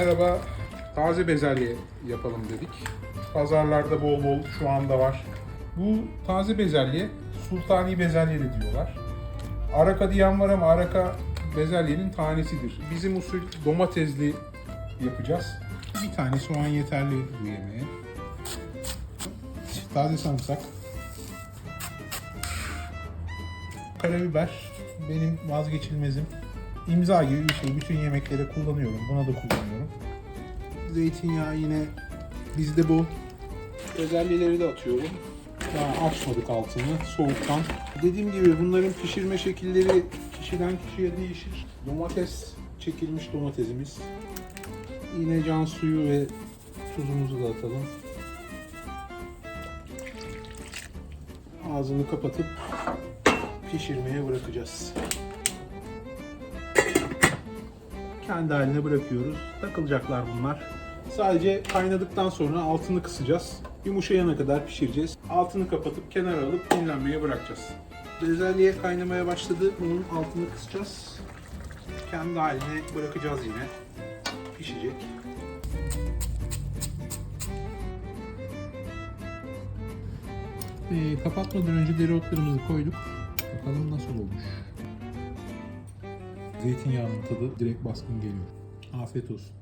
Merhaba, taze bezelye yapalım dedik. Pazarlarda bol bol şu anda var. Bu taze bezelye, sultani bezelye de diyorlar. Araka diyen var ama araka bezelyenin tanesidir. Bizim usul domatesli yapacağız. Bir tane soğan yeterli bu yemeğe. Taze sarımsak. Karabiber benim vazgeçilmezim. İmza gibi bir şey. Bütün yemeklere kullanıyorum. Buna da kullanıyorum. Zeytinyağı yine bizde bu. Özellikleri de atıyorum. Daha açmadık altını soğuktan. Dediğim gibi bunların pişirme şekilleri kişiden kişiye değişir. Domates çekilmiş domatesimiz. Yine can suyu ve tuzumuzu da atalım. Ağzını kapatıp pişirmeye bırakacağız. Kendi haline bırakıyoruz. Takılacaklar bunlar. Sadece kaynadıktan sonra altını kısacağız. Yumuşayana kadar pişireceğiz. Altını kapatıp kenara alıp dinlenmeye bırakacağız. Bezelye kaynamaya başladı. Bunun altını kısacağız. Kendi haline bırakacağız yine. Pişecek. Ee, kapatmadan önce dereotlarımızı koyduk. Bakalım nasıl olmuş. Zeytinyağının tadı direkt baskın geliyor. Afiyet olsun.